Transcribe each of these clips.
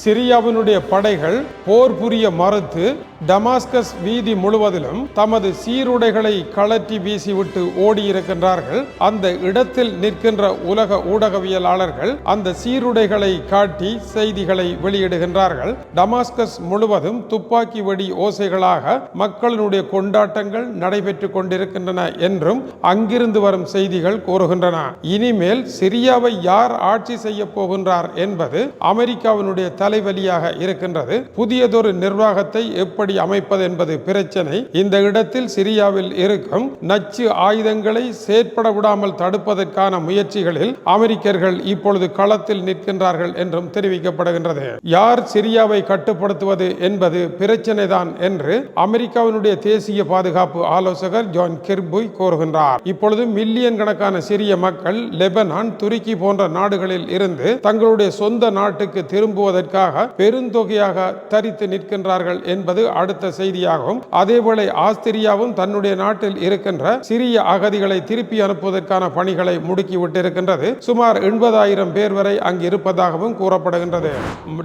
சிரியாவினுடைய படைகள் போர் புரிய மறுத்து டமாஸ்கஸ் வீதி முழுவதிலும் தமது சீருடைகளை கழற்றி வீசிவிட்டு ஓடியிருக்கின்றார்கள். அந்த இடத்தில் நிற்கின்ற உலக ஊடகவியலாளர்கள் அந்த சீருடைகளை காட்டி செய்திகளை வெளியிடுகின்றார்கள். டமாஸ்கஸ் முழுவதும் துப்பாக்கி வெடி ஓசைகளாக மக்களினுடைய கொண்டாட்டங்கள் நடைபெற்று கொண்டிருக்கின்றன என்றும் அங்கிருந்து வரும் செய்திகள் கூறுகின்றன. இனிமேல் சிரியாவை யார் ஆட்சி செய்ய போகின்றார் என்பது அமெரிக்காவினுடைய தலைவலியாக இருக்கின்றது. புதியதொரு நிர்வாகத்தை எப்படி அமைப்பது என்பது பிரச்சனை. இந்த இடத்தில் சிரியாவில் இருக்கும் நச்சு ஆயுதங்களை செயற்பட விடாமல் தடுப்பதற்கான முயற்சிகளில் அமெரிக்கர்கள் இப்பொழுது களத்தில் நிற்கின்றார்கள் என்றும் தெரிவிக்கப்படுகின்றது. யார் சிரியாவை கட்டுப்படுத்துவது என்பது பிரச்சனை தான் என்று அமெரிக்காவினுடைய தேசிய பாதுகாப்பு ஆலோசகர் ஜான் கிர்புய் கூறுகின்றார். இப்பொழுது மில்லியன் கணக்கான சிரிய மக்கள் லெபனான் துருக்கி போன்ற நாடுகளில் இருந்து தங்களுடைய சொந்த நாட்டுக்கு திரும்புவதற்கு திரும்புவதற்காக பெருந்தொகையாக தரித்து நிற்கின்றார்கள் என்பது அடுத்த செய்தியாகும். அதேபோல ஆஸ்திரியாவும் தன்னுடைய நாட்டில் இருக்கின்ற சிறிய அகதிகளை திருப்பி அனுப்புவதற்கான பணிகளை முடுக்கிவிட்டிருக்கின்றது. சுமார் எண்பதாயிரம் பேர் வரை அங்கு இருப்பதாகவும் கூறப்படுகின்றது.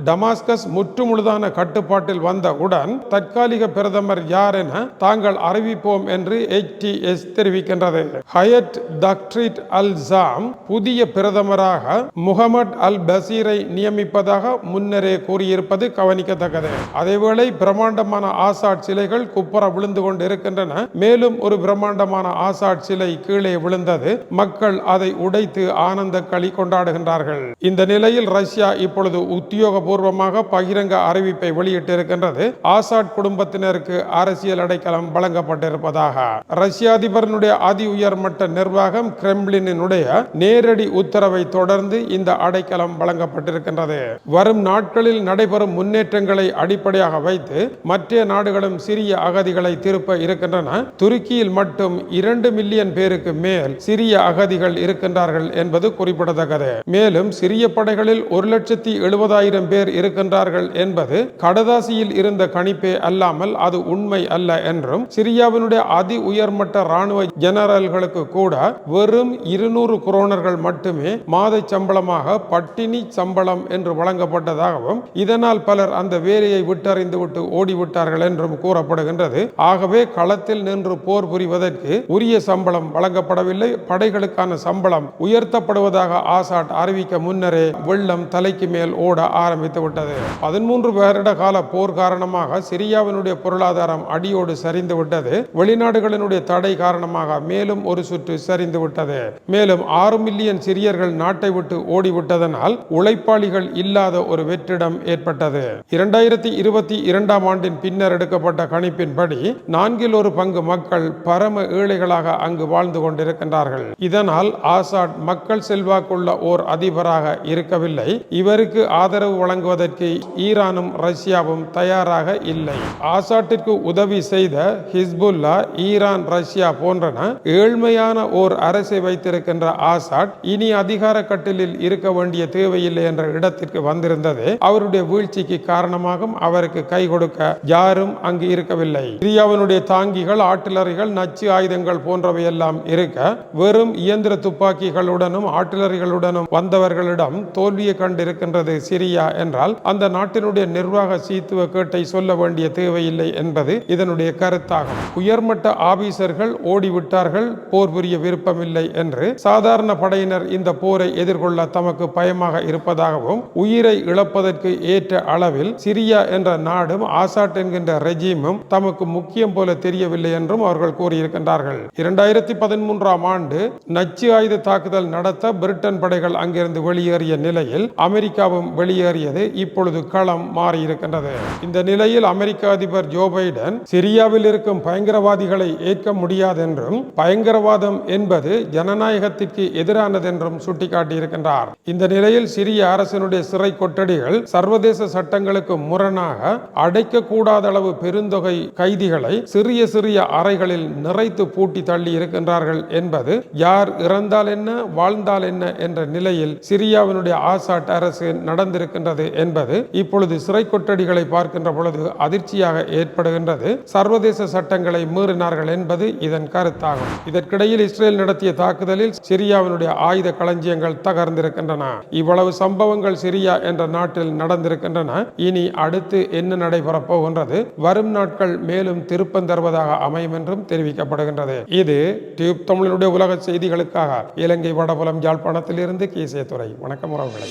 டமாஸ்கஸ் முற்றுமுழுதான கட்டுப்பாட்டில் வந்தவுடன் தற்காலிக பிரதமர் யார் என தாங்கள் அறிவிப்போம் என்று எச்டிஎஸ் தெரிவிக்கின்றது. ஹயட் தக்ட்ரிட் அல் ஜாம் புதிய பிரதமராக முகமது அல் பசீரை நியமிப்பதாக முன்னர் கூறியிருப்பது கவனிக்கத்தக்கது. அதேவேளை பிரம்மாண்டமான ஆசாட் சிலைகள் குப்புற விழுந்து கொண்டு இருக்கின்றன மேலும் ஒரு பிரம்மாண்டமான ஆசாட் சிலை கீழே விழுந்தது. மக்கள் அதை உடைத்து ஆனந்த களி கொண்டாடுகின்றார்கள். இந்த நிலையில் ரஷ்யா இப்பொழுது உத்தியோகபூர்வமாக பகிரங்க அறிவிப்பை வெளியிட்டிருக்கின்றது. ஆசாட் குடும்பத்தினருக்கு அரசியல் அடைக்கலம் வழங்கப்பட்டிருப்பதாக. ரஷ்ய அதிபரனுடைய அதி உயர்மட்ட நிர்வாகம் கிரெம்ளினுடைய நேரடி உத்தரவை தொடர்ந்து இந்த அடைக்கலம் வழங்கப்பட்டிருக்கின்றது. வரும் நாட்களில் நடைபெறும் முன்னேற்றங்களை அடிப்படையாக வைத்து மற்ற நாடுகளும் சிறிய அகதிகளை திருப்ப இருக்கின்றன. துருக்கியில் மட்டும் இரண்டு மில்லியன் பேருக்கு மேல் சிறிய அகதிகள் இருக்கின்றார்கள் என்பது குறிப்பிடத்தக்கது. மேலும் சிறிய படைகளில் ஒரு லட்சத்தி எழுபதாயிரம் பேர் இருக்கின்றார்கள் என்பது கடதாசியில் இருந்த கணிப்பே அல்லாமல் அது உண்மை அல்ல என்றும் சிரியாவினுடைய அதி உயர்மட்ட ராணுவ ஜெனரல்களுக்கு கூட வெறும் இருநூறு குரோனர்கள் மட்டுமே மாத சம்பளமாக பட்டினி சம்பளம் என்று வழங்கப்பட்டதாக வழங்கப்பட்டதாகவும் இதனால் பலர் அந்த வேலையை விட்டறிந்து விட்டு ஓடிவிட்டார்கள் என்றும் கூறப்படுகின்றது. ஆகவே களத்தில் நின்று போர் புரிவதற்கு உரிய சம்பளம் வழங்கப்படவில்லை. படைகளுக்கான சம்பளம் உயர்த்தப்படுவதாக ஆசாட் அறிவிக்க முன்னரே வெள்ளம் தலைக்கு மேல் ஓட ஆரம்பித்து விட்டது. பதிமூன்று வருட கால போர் காரணமாக சிரியாவினுடைய பொருளாதாரம் அடியோடு சரிந்து விட்டது. வெளிநாடுகளினுடைய தடை காரணமாக மேலும் ஒரு சுற்று சரிந்து விட்டது. மேலும் ஆறு மில்லியன் சிரியர்கள் நாட்டை விட்டு ஓடிவிட்டதனால் உழைப்பாளிகள் இல்லாத ஒரு வெற்றிடம் ஏற்பட்டது. இரண்டாயிரத்தி இருபத்தி இரண்டாம் ஆண்டின் பின்னர் எடுக்கப்பட்ட கணிப்பின்படி நான்கில் ஒரு பங்கு மக்கள் பரம ஏழைகளாக அங்கு வாழ்ந்து கொண்டிருக்கின்றார்கள். இதனால் ஆசாட் மக்கள் செல்வாக்குள்ள ஓர் அதிபராக இருக்கவில்லை. இவருக்கு ஆதரவு வழங்குவதற்கு ஈரானும் ரஷ்யாவும் தயாராக இல்லை. ஆசாட்டிற்கு உதவி செய்த ஹிஸ்புல்லா ஈரான் ரஷ்யா போன்றன ஏழ்மையான ஓர் அரசை வைத்திருக்கின்ற ஆசாட் இனி அதிகார கட்டிலில் இருக்க வேண்டிய தேவையில்லை என்ற இடத்திற்கு வந்திருந்தது. அவருடைய வீழ்ச்சிக்கு காரணமாகும் அவருக்கு கை கொடுக்க யாரும் அங்கு இருக்கவில்லை. சிரியாவினுடைய தாங்கிகள் ஆட்டிலரிகள் நச்சு ஆயுதங்கள் போன்றவை எல்லாம் இருக்க வெறும் இயந்திர துப்பாக்கிகளுடனும் ஆட்டிலரிகளுடனும் வந்தவர்களிடம் தோல்வியை கண்டிருக்கின்றது சிரியா என்றால் அந்த நாட்டினுடைய நிர்வாக சீத்துவ கேட்டை சொல்ல வேண்டிய தேவையில்லை என்பது இதனுடைய கருத்தாகும். உயர்மட்ட ஆபீசர்கள் ஓடிவிட்டார்கள் போர் புரிய விருப்பமில்லை என்று சாதாரண படையினர் இந்த போரை எதிர்கொள்ள தமக்கு பயமாக இருப்பதாகவும் உயிரை இழப்பதற்கு ஏற்ற அளவில் சிரியா என்ற நாடும் ஆசாட் என்கின்ற ரெஜீமும் தமக்கு முக்கியம் போல தெரியவில்லை என்றும் அவர்கள் கூறியிருக்கின்றார்கள். இரண்டாயிரத்தி பதிமூன்றாம் ஆண்டு நச்சு ஆயுத தாக்குதல் நடத்த பிரிட்டன் படைகள் அங்கிருந்து வெளியேறிய நிலையில் அமெரிக்காவும் வெளியேறியது இப்பொழுது களம் மாறியிருக்கின்றது. இந்த நிலையில் அமெரிக்க அதிபர் ஜோ பைடன் சிரியாவில் இருக்கும் பயங்கரவாதிகளை ஏற்க முடியாது என்றும் பயங்கரவாதம் என்பது ஜனநாயகத்திற்கு எதிரானது என்றும் சுட்டிக்காட்டியிருக்கின்றார். இந்த நிலையில் சிரிய அரசினுடைய சிறை கொட்டடிகள் கைதிகள் சர்வதேச சட்டங்களுக்கு முரணாக அடைக்கக்கூடாத அளவு பெருந்தொகை கைதிகளை சிறிய சிறிய அறைகளில் நிறைத்து பூட்டி தள்ளி இருக்கின்றார்கள் என்பது யார் இறந்தால் என்ன வாழ்ந்தால் என்ன என்ற நிலையில் சிரியாவினுடைய ஆசாட் அரசு நடந்திருக்கின்றது என்பது இப்பொழுது சிறை கொட்டடிகளை பார்க்கின்ற பொழுது அதிர்ச்சியாக ஏற்படுகின்றது. சர்வதேச சட்டங்களை மீறினார்கள் என்பது இதன் கருத்தாகும். இதற்கிடையில் இஸ்ரேல் நடத்திய தாக்குதலில் சிரியாவினுடைய ஆயுத களஞ்சியங்கள் தகர்ந்திருக்கின்றன. இவ்வளவு சம்பவங்கள் சிரியா என்ற நாட்டில் நடந்திருக்கின்றன. இனி அடுத்து என்ன நடைபெறப் போகின்றது? வரும் நாட்கள் மேலும் திருப்பம் தருவதாக அமையும் என்றும் தெரிவிக்கப்படுகின்றது. இது டியூப் தமிழனுடைய உலக செய்திகளுக்காக. இலங்கை வடபுலம் யாழ்ப்பாணத்திலிருந்து கீசே துறை வணக்கம் உறவுகளை.